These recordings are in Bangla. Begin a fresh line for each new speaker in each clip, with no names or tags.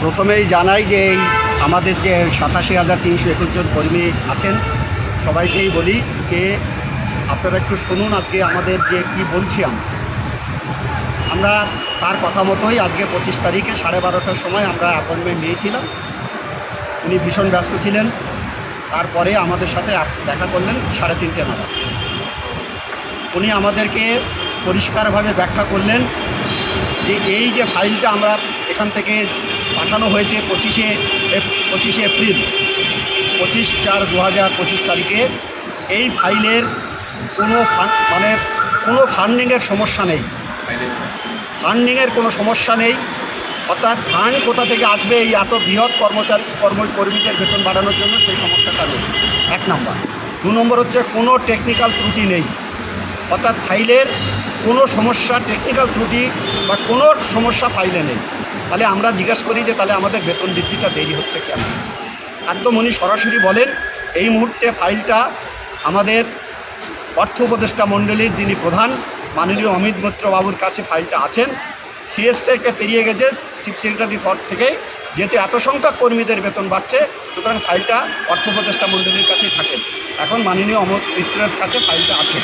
প্রথমেই জানাই যে এই আমাদের যে সাতাশি হাজার তিনশো একুশ জন কর্মী আছেন, সবাইকেই বলি যে আপনারা একটু শুনুন আজকে আমাদের যে কি বলছি আমরা। আমরা তার কথা মতোই আজকে পঁচিশ তারিখে সাড়ে বারোটার সময় আমরা অ্যাপয়েন্টমেন্ট নিয়েছিলাম। উনি ভীষণ ব্যস্ত ছিলেন। তারপরে আমাদের সাথে দেখা করলেন সাড়ে তিনটে নাগাদ। উনি আমাদেরকে পরিষ্কারভাবে ব্যাখ্যা করলেন যে এই যে ফাইলটা আমরা এখান থেকে পাঠানো হয়েছে পঁচিশে পঁচিশে এপ্রিল। পঁচিশ চার দু হাজার পঁচিশ তারিখে। এই ফাইলের কোনো মানে কোনো ফান্ডিংয়ের সমস্যা নেই। ফান্ডিংয়ের কোনো সমস্যা নেই। অর্থাৎ ফান্ড কোথা থেকে আসবে, এই এত বৃহৎ কর্মচারী কর্ম কর্মীদের বেতন বাড়ানোর জন্য সেই সমস্যাটা নেই এক নম্বর। দু নম্বর হচ্ছে কোনো টেকনিক্যাল ত্রুটি নেই। অর্থাৎ ফাইলের কোনো সমস্যা টেকনিক্যাল ত্রুটি বা কোনো সমস্যা ফাইলে নেই। তাহলে আমরা জিজ্ঞেস করি যে তাহলে আমাদের বেতন বৃদ্ধিটা দেরি হচ্ছে কেন? একদম উনি সরাসরি বলেন, এই মুহূর্তে ফাইলটা আমাদের অর্থ উপদেষ্টা মণ্ডলীর যিনি প্রধান, মাননীয় অমিত মিত্র বাবুর কাছে ফাইলটা আছেন। সিএসকে পেরিয়ে গেছে, চিফ সেক্রেটারি পদ থেকে যেহেতু এত সংখ্যক কর্মীদের বেতন বাড়ছে, সুতরাং ফাইলটা অর্থ উপদেষ্টা মণ্ডলীর কাছেই থাকেন এখন মাননীয় অমর মিত্রের কাছে ফাইলটা আছে।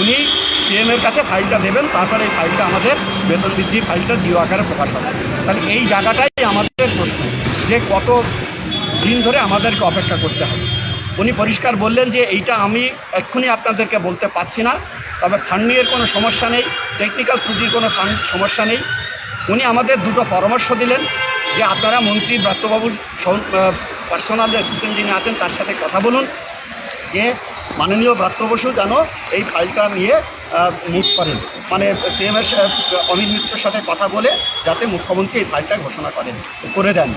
উনি সিএমের কাছে ফাইলটা দেবেন, তারপরে এই ফাইলটা আমাদের বেতন বৃদ্ধি ফাইলটা জিও আকারে প্রকাশ হবে। তাহলে এই জায়গাটাই আমাদের প্রশ্ন, যে কত দিন ধরে আমাদেরকে অপেক্ষা করতে হবে। উনি পরিষ্কার বললেন যে এইটা আমি এক্ষুনি আপনাদেরকে বলতে পারছি না, তবে ফান্ডিংয়ের কোনো সমস্যা নেই টেকনিক্যাল ত্রুটির কোনো সমস্যা নেই। উনি আমাদের দুটো পরামর্শ দিলেন যে আপনারা মন্ত্রী ব্রাত্যবাবুর পার্সোনাল অ্যাসিস্ট্যান্ট যিনি আছেন, তার সাথে কথা বলুন। যে মাননীয় ব্রাত্য বসু যেন এই ফাইলটা নিয়ে মুভ করেন। মানে সিএমএস অমিত মিত্রের সাথে কথা বলে যাতে মুখ্যমন্ত্রী এই ফাইলটা ঘোষণা করেন, করে দেন।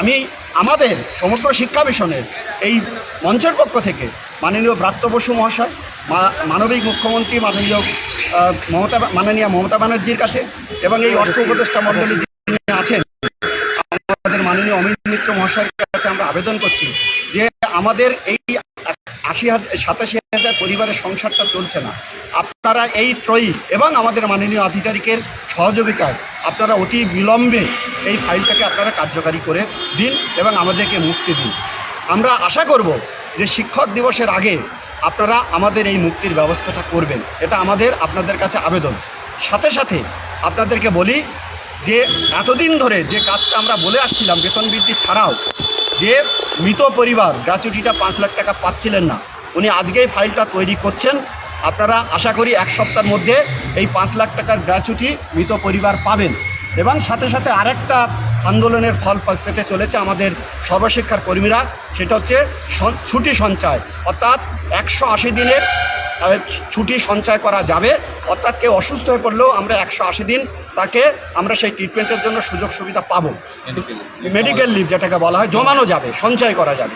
আমি আমাদের সমগ্র শিক্ষা মিশনের এই মঞ্চের পক্ষ থেকে মাননীয় ব্রাত্য বসু মহাশয় মানবিক মুখ্যমন্ত্রী মাননীয় মমতা মাননীয় মমতা ব্যানার্জির কাছে এবং এই অর্থ উপদেষ্টা মণ্ডলী যিনি আছেন আমাদের মিত্র মহাশয়ের কাছে আমরা আবেদন করছি যে আমাদের এই আশি হাজার সাতাশি হাজার পরিবারের সংসারটা চলছে না। আপনারা এই ত্রয়ী এবং আমাদের মাননীয় আধিকারিকের সহযোগিতায় আপনারা অতি বিলম্বে এই ফাইলটাকে আপনারা কার্যকারী করে দিন এবং আমাদেরকে মুক্তি দিন। আমরা আশা করব যে শিক্ষক দিবসের আগে আপনারা আমাদের এই মুক্তির ব্যবস্থাটা করবেন। এটা আমাদের, আপনাদের কাছে আবেদন। সাথে সাথে আপনাদেরকে বলি যে এতদিন ধরে যে কাজটা আমরা বলে আসছিলাম বেতন বৃদ্ধি ছাড়াও, যে মৃত পরিবার গ্র্যাচুইটিটা পাঁচ লাখ টাকা পাচ্ছিলেন না, উনি আজকেই ফাইলটা তৈরি করছেন। আপনারা আশা করি এক সপ্তাহের মধ্যে এই পাঁচ লাখ টাকার গ্র্যাচুইটি মৃত পরিবার পাবেন। এবং সাথে সাথে আরেকটা আন্দোলনের ফল পেতে চলেছে আমাদের সর্বশিক্ষার কর্মীরা, সেটা হচ্ছে ছুটি সঞ্চয়। অর্থাৎ একশো আশি দিনের আহ, ছুটি সঞ্চয় করা যাবে। অর্থাৎ কেউ অসুস্থ হয়ে পড়লেও আমরা একশো আশি দিন তাকে আমরা সেই ট্রিটমেন্টের জন্য সুযোগ সুবিধা পাবো মেডিকেল লিভ যেটাকে বলা হয় জমানো যাবে সঞ্চয় করা যাবে।